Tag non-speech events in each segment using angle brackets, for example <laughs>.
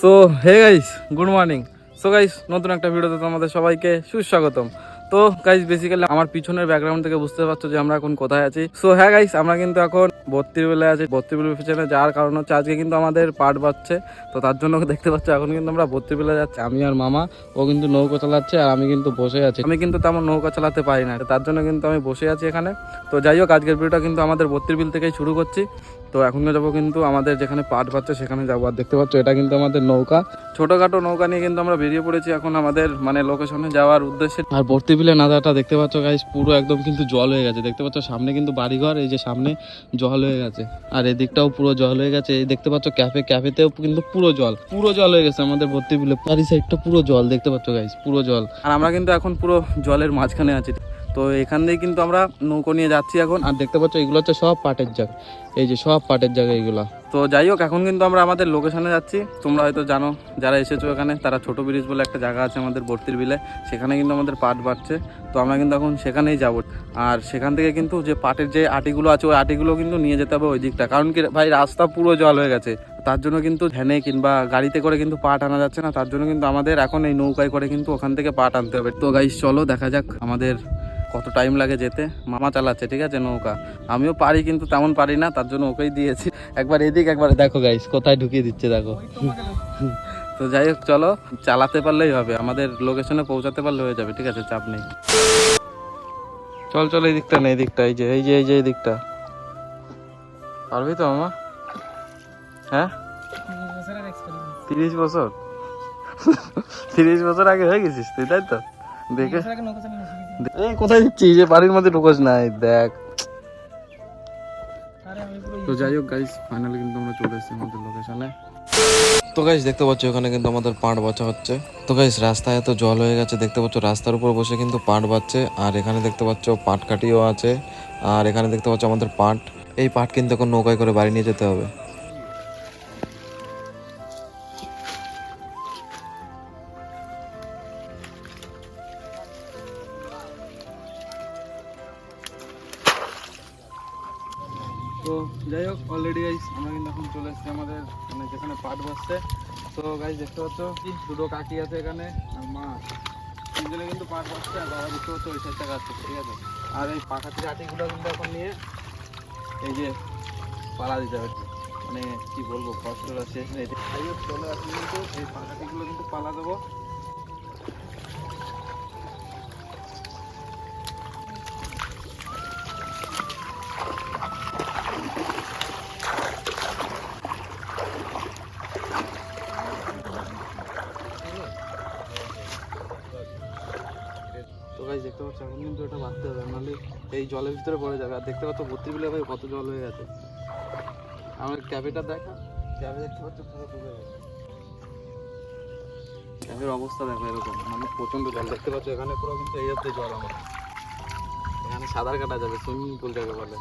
So hey guys good morning so guys নতুন একটা ভিডিওতে তোমাদের সবাইকে সুস্বাগতম। তো গাইস বেসিক্যালি আমার পিছনের ব্যাকগ্রাউন্ড থেকে বুঝতে পারছ যে আমরা এখন কোথায় আছি। সো হ্যাঁ গাইস আমরা কিন্তু এখন বত্রির বেলায় আছি। বত্রির বেলার পিছনে যাওয়ার কারণ হচ্ছে আজকে কিন্তু আমাদের পাট বাচ্ছে তো তার জন্য <laughs> দেখতে পাচ্ছ, এখন কিন্তু আমরা বত্রির বেলা যাচ্ছি। আমি আর মামা, ও কিন্তু নৌকা চালাচ্ছে আর আমি কিন্তু বসে আছি। আমি কিন্তু তেমন নৌকা চালাতে পারি না। তার জন্য কিন্তু আমি বসে আছি এখানে। তো যাই হোক, আজকের ভিডিওটা কিন্তু আমাদের বত্রির বিল থেকেই শুরু করছি। তো এখন যাব কিন্তু আমাদের যেখানে পাট পাচ্ছে সেখানে যাব। আর দেখতে পাচ্ছ, এটা কিন্তু আমাদের নৌকা। ছোটখাটো নৌকা নিয়ে কিন্তু আমরা বেরিয়ে পড়েছি এখন আমাদের মানে লোকেশনে যাওয়ার উদ্দেশ্যে। আর ভর্তি বিলে নাদাটা দেখতে পাচ্ছ গাইস পুরো একদম কিন্তু জল হয়ে গেছে। দেখতে পাচ্ছ, সামনে কিন্তু বাড়িঘর, এই যে সামনে জল হয়ে গেছে। আর এদিকটাও পুরো জল হয়ে গেছে। এই দেখতে পাচ্ছ ক্যাফে ক্যাফেতেও কিন্তু পুরো জল পুরো জল হয়ে গেছে আমাদের ভর্তি বিলে। চারি সাইডটা পুরো জল, দেখতে পাচ্ছ গাইস পুরো জল। আর আমরা কিন্তু এখন পুরো জলের মাঝখানে আছি। তো এখান দিয়ে কিন্তু আমরা নৌকো নিয়ে যাচ্ছি এখন। আর দেখতে পাচ্ছ এগুলো হচ্ছে সব পাটের জাগ। এই যে সব পাটের জায়গা এগুলো তো যাই হোক এখন কিন্তু আমরা আমাদের লোকেশনে যাচ্ছি। তোমরা হয়তো জানো যারা এসেছ এখানে তারা ছোট ব্রিজ বলে একটা জায়গা আছে আমাদের বর্তির বিলে। সেখানে কিন্তু আমাদের পাট বাড়ছে। তো আমরা কিন্তু এখন সেখানেই যাব। আর সেখান থেকে কিন্তু যে পাটের যে আটিগুলো আছে ওই আটিগুলো কিন্তু নিয়ে যেতে হবে ওই দিকটা। কারণ কি ভাই রাস্তা পুরো জল হয়ে গেছে। তার জন্য কিন্তু ভ্যানে কিংবা গাড়িতে করে কিন্তু পাট আনা যাচ্ছে না। তার জন্য কিন্তু আমাদের এখন এই নৌকায় করে কিন্তু ওখান থেকে পাট আনতে হবে। তো গাইস চলো দেখা যাক আমাদের কত টাইম লাগে যেতে? মামা চালাচ্ছে, ঠিক আছে, নৌকা। আমিও পারি, কিন্তু তেমন পারি না, তার জন্য ওকেই দিয়েছি। একবার এদিক, একবার দেখো গাইস কোথায় ঢুকিয়ে দিচ্ছে, দেখো। তো যাই হোক, চলো, চালাতে পারলেই হবে। আমাদের লোকেশনে পৌঁছাতে পারলে হয়ে যাবে, ঠিক আছে, চাপ নেই। চল চল, এই দিকটা নেই দিকটা, এই যে এই যে এই যে, এই দিকটা। পারবি তো, মামা? হ্যাঁ? তিরিশ বছর? তিরিশ বছর আগে হয়ে গেছিস তুই, তাই তো? দেখে এই কোথায় দিচ্ছি যে বাড়ির মধ্যে ঢুকোস নাই দেখ। তো যাই হোক গাইস ফাইনালি কিন্তু আমরা চলে এসেছি আমাদের লোকেশনে তো গাইস দেখতে পাচ্ছ এখানে কিন্তু আমাদের পাট বাচ্চা হচ্ছে। তো গাইস রাস্তায় এত জল হয়ে গেছে দেখতে পাচ্ছ রাস্তার উপর বসে কিন্তু পাট বাচ্ছে। আর এখানে দেখতে পাচ্ছ পাট কাটিও আছে। আর এখানে দেখতে পাচ্ছ আমাদের পাট। এই পাট কিন্তু এখন নৌকায় করে বাড়ি নিয়ে যেতে হবে। তো যাই হোক অলরেডি গাইস আমরা কিন্তু এখন চলে এসেছি আমাদের মানে যেখানে পাট বসছে তো গাইস দেখতে পাচ্ছ? কি দুটো কাকি আছে এখানে, আর মা। তিনজনে কিন্তু পাট বসছে আর বাবা দেখতে পাচ্ছ, ওই সাইডটা কাটছে, ঠিক আছে? আর এই পাখাতির আটিগুলো কিন্তু এখন নিয়ে এই যে পালা দিতে হবে। মানে কি বলব কষ্টটা শেষ নেই চলো এখন কিন্তু এই পাখাটিগুলো কিন্তু পালা দেবো। গাইজ দেখতে পাচ্ছ, এখন কিন্তু এটা বাঁধতে হবে। নাহলে এই জলের ভিতরে পড়ে যাবে। আর দেখতে পাচ্ছ ভর্তি বিলে ভাই কত জল হয়ে গেছে। আমার ক্যাবেটা দেখা। ক্যাবে দেখতে পাচ্ছ, পুরো ডুবে গেছে। ক্যাবের অবস্থা দেখো এরকম। মানে প্রচণ্ড জল। দেখতে পাচ্ছ, এখানে পুরো কিন্তু এই যাচ্ছে জল আমার এখানে সাঁতার কাটা যাবে সুইমিং পুল যাবে বলে।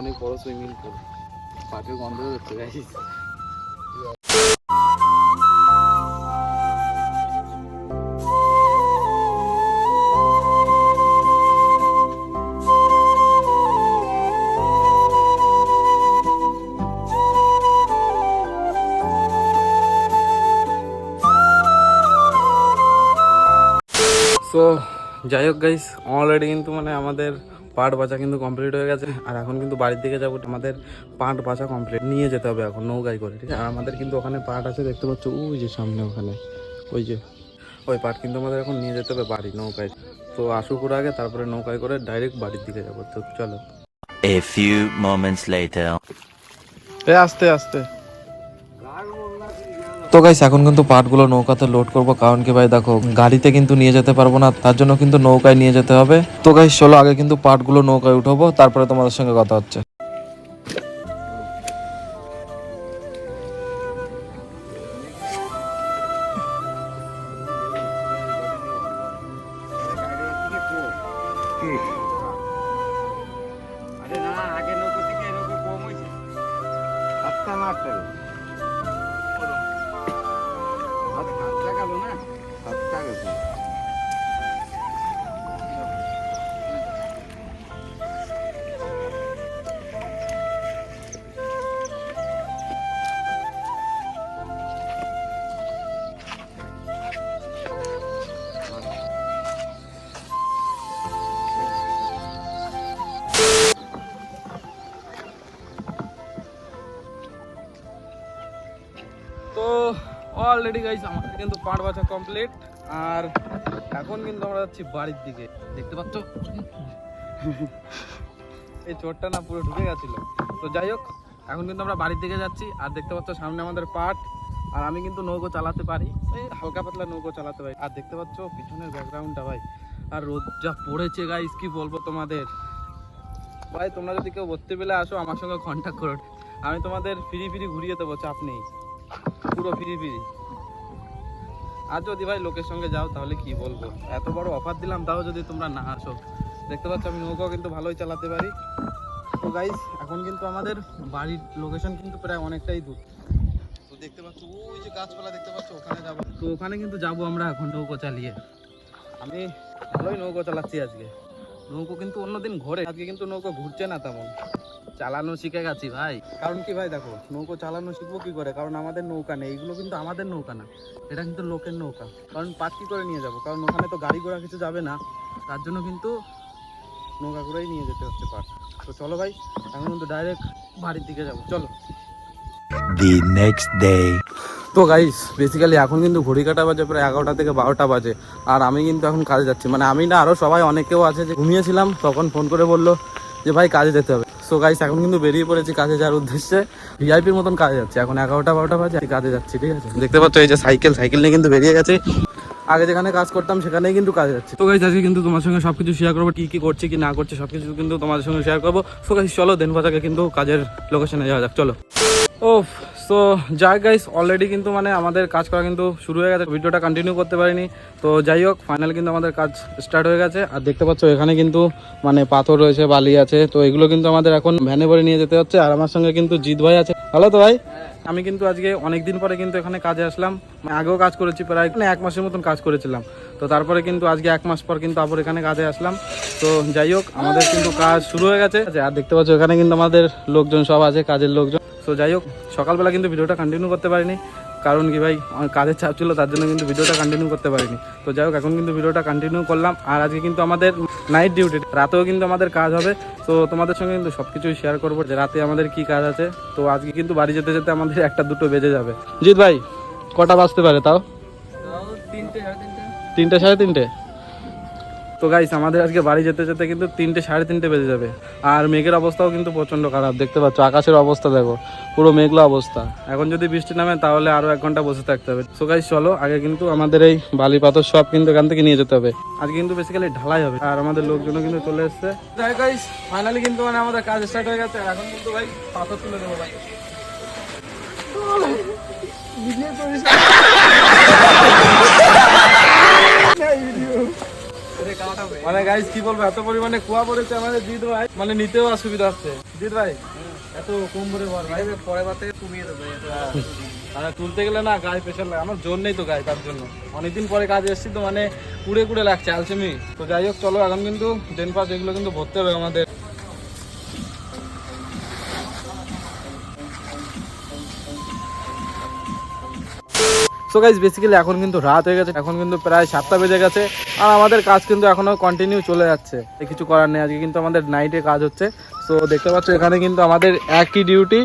অনেক বড় সুইমিং পুল পাখির গন্ধ হচ্ছে গাইজ সো যাই হোক গাইস অলরেডি কিন্তু মানে আমাদের পাট বাঁচা কিন্তু কমপ্লিট হয়ে গেছে। আর এখন কিন্তু বাড়ির দিকে যাব আমাদের পাট বাঁচা কমপ্লিট নিয়ে যেতে হবে এখন নৌকায় করে ঠিক আছে? আর আমাদের কিন্তু ওখানে পাট আছে দেখতে পাচ্ছ ওই যে সামনে ওখানে ওই যে ওই পাট কিন্তু আমাদের এখন নিয়ে যেতে হবে বাড়ি নৌকায়। তো আসুক ওর আগে তারপরে নৌকায় করে ডাইরেক্ট বাড়ির দিকে যাব। তো চলো। A few moments later. এ আস্তে আস্তে। তো গাইস এখন কিন্তু পাটগুলো নৌকাতে লোড করব। কারণ কি ভাই, দেখো, গাড়িতে কিন্তু নিয়ে যেতে পারব না, তার জন্য কিন্তু নৌকায় নিয়ে যেতে হবে। তো গাইস চলো আগে কিন্তু পাটগুলো নৌকায় উঠাবো, তারপরে তোমাদের সঙ্গে কথা হচ্ছে। অলরেডি গাইস আমাদের কিন্তু পাট বাছা কমপ্লিট আর এখন কিন্তু আমরা যাচ্ছি বাড়ির দিকে। দেখতে পাচ্ছ? এই চোরটা না পুরো ঢুকে গেছিল। তো যাই হোক, এখন কিন্তু আমরা বাড়ির দিকে যাচ্ছি। আর দেখতে পাচ্ছ, সামনে আমাদের পাট আর আমি কিন্তু নৌকো চালাতে পারি। এই হালকা পাতলা নৌকো চালাতে পারি। আর দেখতে পাচ্ছ, পিছনের ব্যাকগ্রাউন্ডটা ভাই। আর রোদ যা পড়েছে গাইস কি বলব তোমাদের? ভাই, তোমরা যদি কেউ ভর্তি পেলে আসো, আমার সঙ্গে কন্ট্যাক্ট করো। আমি তোমাদের ফ্রি ফ্রি ঘুরিয়ে দেবো, চাপ নেই। পুরো ফ্রি ফ্রি আর যদি ভাই লোকের সঙ্গে যাও, তাহলে কি বলব? এত বড় অফার দিলাম, তাও যদি তোমরা না আসো। দেখতে পাচ্ছ, আমি নৌকাও কিন্তু ভালোই চালাতে পারি। তো গাইস এখন কিন্তু আমাদের বাড়ির লোকেশন কিন্তু প্রায় অনেকটাই দূর। তো দেখতে পাচ্ছ, ওই যে গাছপালা দেখতে পাচ্ছ, ওখানে যাব। তো ওখানে কিন্তু যাব আমরা এখন নৌকো চালিয়ে। আমি ভালোই নৌকো চালাচ্ছি আজকে। নৌকো কিন্তু অন্যদিন ঘোরে, আজকে কিন্তু নৌকো ঘুরছে না তেমন। চালানো শিখে গেছি ভাই। কারণ কি ভাই দেখো নৌকো চালানো শিখব কি করে? কারণ আমাদের নৌকা নেই এগুলো কিন্তু আমাদের নৌকা না। এটা কিন্তু লোকের নৌকা। কারণ পাট কি করে নিয়ে যাব? কারণ ওখানে তো গাড়ি ঘোড়া কিছু যাবে না। তার জন্য কিন্তু নৌকা করেই নিয়ে যেতে হচ্ছে পাট। তো চলো ভাই এখন কিন্তু ডাইরেক্ট বাড়ির দিকে যাব। চলো। দি নেক্সট ডে তো গাইস বেসিক্যালি এখন কিন্তু ঘড়ি কাটা বাজে প্রায় এগারোটা থেকে বারোটা বাজে। আর আমি কিন্তু এখন কাজে যাচ্ছি। মানে আমি না আরও সবাই অনেকেও আছে যে ঘুমিয়েছিলাম তখন ফোন করে বলল যে ভাই কাজে যেতে হবে। সো গাইস এখন কিন্তু বেরিয়ে পড়েছি কাজে যাওয়ার উদ্দেশ্যে। ভিআইপির মতন কাজে যাচ্ছে। এখন এগারোটা, বারোটা বাজে কাজে যাচ্ছি, ঠিক আছে? দেখতে পাচ্ছ এই যে সাইকেল সাইকেল নিয়ে কিন্তু বেরিয়ে গেছে। আগে যেখানে কাজ করতাম, সেখানেই কিন্তু কাজে যাচ্ছে। তো গাইজ আজকে কিন্তু তোমার সঙ্গে সব কিছু শেয়ার করব, কী কী করছি, কি না করছি, সবকিছু কিন্তু তোমাদের সঙ্গে শেয়ার করব। সো গাইজ চলো দেন বাজাকে কিন্তু কাজের লোকেশনে যাওয়া যাক, চলো। ও সো যাই গাইস অলরেডি কিন্তু মানে আমাদের কাজ করা কিন্তু শুরু হয়ে গেছে। ভিডিওটা কন্টিনিউ করতে পারিনি। তো যাই হোক ফাইনাল কিন্তু আমাদের কাজ স্টার্ট হয়ে গেছে। আর দেখতে পাচ্ছ, এখানে কিন্তু মানে পাথর রয়েছে, বালি আছে। তো এগুলো কিন্তু আমাদের এখন ভ্যানে ভরে নিয়ে যেতে হচ্ছে। আর আমার সঙ্গে কিন্তু জিৎ ভাই আছে। ভালো তো ভাই? আমি কিন্তু আজকে অনেক দিন পরে কিন্তু এখানে কাজে আসলাম। মানে আগেও কাজ করেছি প্রায় মানে এক মাসের মতন কাজ করেছিলাম। তো তারপরে কিন্তু আজকে এক মাস পর কিন্তু আবার এখানে কাজে আসলাম। তো যাই হোক, আমাদের কিন্তু কাজ শুরু হয়ে গেছে। আর দেখতে পাচ্ছ, এখানে কিন্তু আমাদের লোকজন সব আছে, কাজের লোকজন। তো যাই হোক সকালবেলা কিন্তু ভিডিওটা কন্টিনিউ করতে পারিনি। কারণ কি ভাই কাজের চাপ ছিল তার জন্য কিন্তু ভিডিওটা কন্টিনিউ করতে পারিনি। তো যাই হোক এখন কিন্তু ভিডিওটা কন্টিনিউ করলাম। আর আজকে কিন্তু আমাদের নাইট ডিউটি রাতেও কিন্তু আমাদের কাজ হবে। তো তোমাদের সঙ্গে কিন্তু সব কিছুই শেয়ার করব যে রাতে আমাদের কি কাজ আছে। তো আজকে কিন্তু বাড়ি যেতে যেতে আমাদের একটা দুটো বেজে যাবে। জিৎ ভাই কটা বাজতে পারে তাও? তিনটে। তিনটে সাড়ে তিনটে? তো গাইস আমাদের আজকে বাড়ি যেতে যেতে কিন্তু তিনটে, সাড়ে তিনটে বেজে যাবে। আর মেঘের অবস্থাও কিন্তু প্রচণ্ড খারাপ, দেখতে পাচ্ছ, আকাশের অবস্থা দেখো, পুরো মেঘলা অবস্থা। এখন যদি বৃষ্টি নামে, তাহলে আরও এক ঘণ্টা বসে থাকতে হবে। সো গাইস চলো, আগে কিন্তু আমাদের এই বালি পাথর সব কিন্তু এখান থেকে নিয়ে যেতে হবে। আজকে কিন্তু বেসিক্যালি ঢালাই হবে, আর আমাদের লোকজনও কিন্তু চলে এসছে। ফাইনালি কিন্তু মানে আমাদের কাজ স্টার্ট হয়ে গেছে, এখন কিন্তু ভাই পাথর তুলে দেবো ভাই। <laughs> মানে গাইজ কি বলব এত পরিমাণে কুয়া পড়েছে আমাদের জিৎ ভাই। মানে নিতেও অসুবিধা হচ্ছে। জিৎ ভাই এত কম করে ভাই। পরে বাতে কমিয়ে দেবে মানে তুলতে গেলে না গায়ে প্রেশার লাগে। আমার জোর নেই তো গায়ে তার জন্য। অনেকদিন পরে কাজ এসেছি তো মানে কুড়ে কুড়ে লাগছে আলসেমি তো যাই হোক চলো এখন কিন্তু ডেন পাস এগুলো কিন্তু ভরতে হবে আমাদের। সো গাইজ বেসিক্যালি এখন কিন্তু রাত হয়ে গেছে এখন কিন্তু প্রায় সাতটা বেজে গেছে আর আমাদের কাজ কিন্তু এখনও কন্টিনিউ চলে যাচ্ছে। কিছু করার নেই আজকে কিন্তু আমাদের নাইটে কাজ হচ্ছে। সো দেখতে পাচ্ছ এখানে কিন্তু আমাদের একই ডিউটি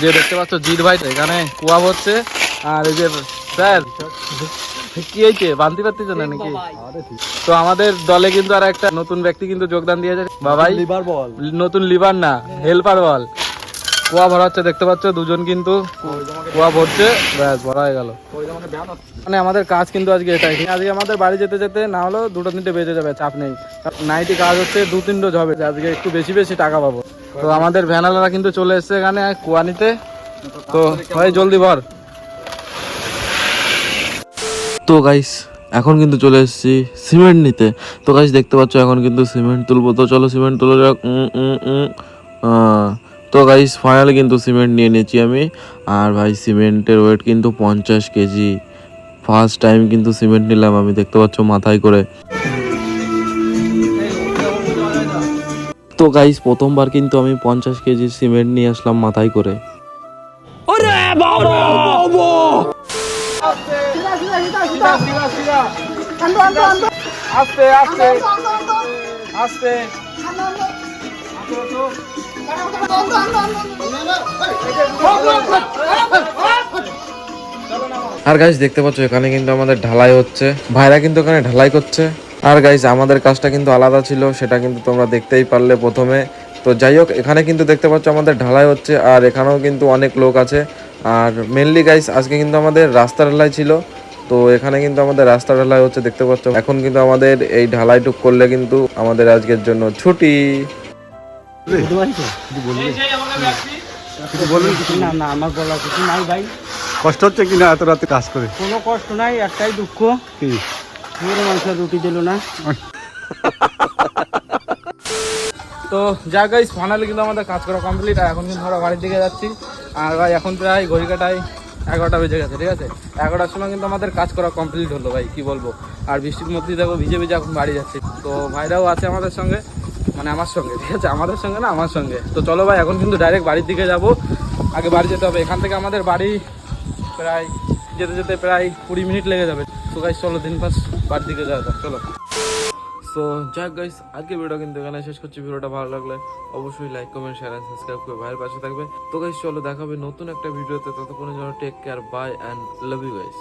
যে দেখতে পাচ্ছ জিৎ ভাই এখানে কুয়া হচ্ছে। আর এই যে স্যার কি হয়েছে? বান্তি পারতেছ না নাকি? তো আমাদের দলে কিন্তু আর একটা নতুন ব্যক্তি কিন্তু যোগদান দিয়েছে। বাবাই লিভার বল। নতুন লিভার না হেল্পার বল। কুয়া ভরা হচ্ছে, দেখতে পাচ্ছ? দুজন কিন্তু কুয়া ভরছে। ব্যাস, ভরা হয়ে গেল। মানে আমাদের কাজ কিন্তু আজকে এটাই। আজকে আমাদের বাড়ি যেতে যেতে না হলেও দুটো তিনটে বেজে যাবে, চাপ নেই। নাইটি কাজ হচ্ছে, দু তিন ডোজ হবে আজকে একটু বেশি বেশি টাকা পাবো। তো আমাদের ভ্যানালারা কিন্তু চলে এসছে এখানে কুয়া নিতে। তো হয় জলদি ভর। তো গাইস এখন কিন্তু চলে এসেছি সিমেন্ট নিতে। তো গাইস দেখতে পাচ্ছ, এখন কিন্তু সিমেন্ট তুলবো। তো চলো সিমেন্ট তুলে যাক। তো গাইস ফাইনালি কিন্তু সিমেন্ট নিয়ে নিয়েছি আমি। আর ভাই সিমেন্টের ওয়েট কিন্তু পঞ্চাশ কেজি। ফার্স্ট টাইম কিন্তু সিমেন্ট নিলাম আমি দেখতে পাচ্ছ মাথায় করে। তো গাইস প্রথমবার কিন্তু আমি পঞ্চাশ কেজি সিমেন্ট নিয়ে আসলাম মাথায় করে। আস্তে আস্তে। আস্তে। আর গাইস দেখতে পাচ্ছ, এখানে কিন্তু আমাদের ঢালাই হচ্ছে। ভাইরা কিন্তু এখানে ঢালাই করছে। আর গাইস আমাদের কাজটা কিন্তু আলাদা ছিল, সেটা কিন্তু তোমরা দেখতেই পারলে প্রথমে। তো যাই হোক, এখানে কিন্তু দেখতে পাচ্ছ, আমাদের ঢালাই হচ্ছে, আর এখানেও কিন্তু অনেক লোক আছে। আর মেনলি গাইস আজকে কিন্তু আমাদের রাস্তা ঢালাই ছিল। তো এখানে কিন্তু আমাদের রাস্তা ঢালাই হচ্ছে, দেখতে পাচ্ছ। এখন কিন্তু আমাদের এই ঢালাইটুক করলে কিন্তু আমাদের আজকের জন্য ছুটি। কিছু না না আমার বলা কিছু নাই ভাই। কষ্ট হচ্ছে কিনা এত রাতে কাজ করে? কোনো কষ্ট নাই একটাই দুঃখ। কি? পুরো মানুষের রুটি দিল না। <laughs> তো যা গাইস ফাইনালি কিন্তু আমাদের কাজ করা কমপ্লিট আর এখন কিন্তু আমরা বাড়ির দিকে যাচ্ছি। আর ভাই এখন প্রায় ঘড়ি কাটায় এগারোটা বেজে গেছে ঠিক আছে? এগারোটার সময় কিন্তু আমাদের কাজ করা কমপ্লিট হলো ভাই কি বলব? আর বৃষ্টির মধ্যেই দেখো ভিজে ভিজে এখন বাড়ি যাচ্ছি। তো ভাইরাও আছে আমাদের সঙ্গে। মানে আমার সঙ্গে, ঠিক আছে? আমাদের সঙ্গে না, আমার সঙ্গে। তো চলো ভাই, এখন কিন্তু ডাইরেক্ট বাড়ির দিকে যাব। আগে বাড়ি যেতে হবে। এখান থেকে আমাদের বাড়ি প্রায় যেতে যেতে প্রায় কুড়ি মিনিট লেগে যাবে। তো গাইস চলো, দিন পাস বাড়ির দিকে যাওয়া যাক, চলো। সো যাক গাইস আজকে ভিডিও কিন্তু এখানে শেষ করছি। ভিডিওটা ভালো লাগলে অবশ্যই like comment share and subscribe করে ভাইয়ের পাশে থাকবে। তো গাইস চলো, দেখাবে নতুন একটা ভিডিওতে ততক্ষণের জন্য take care bye and love you guys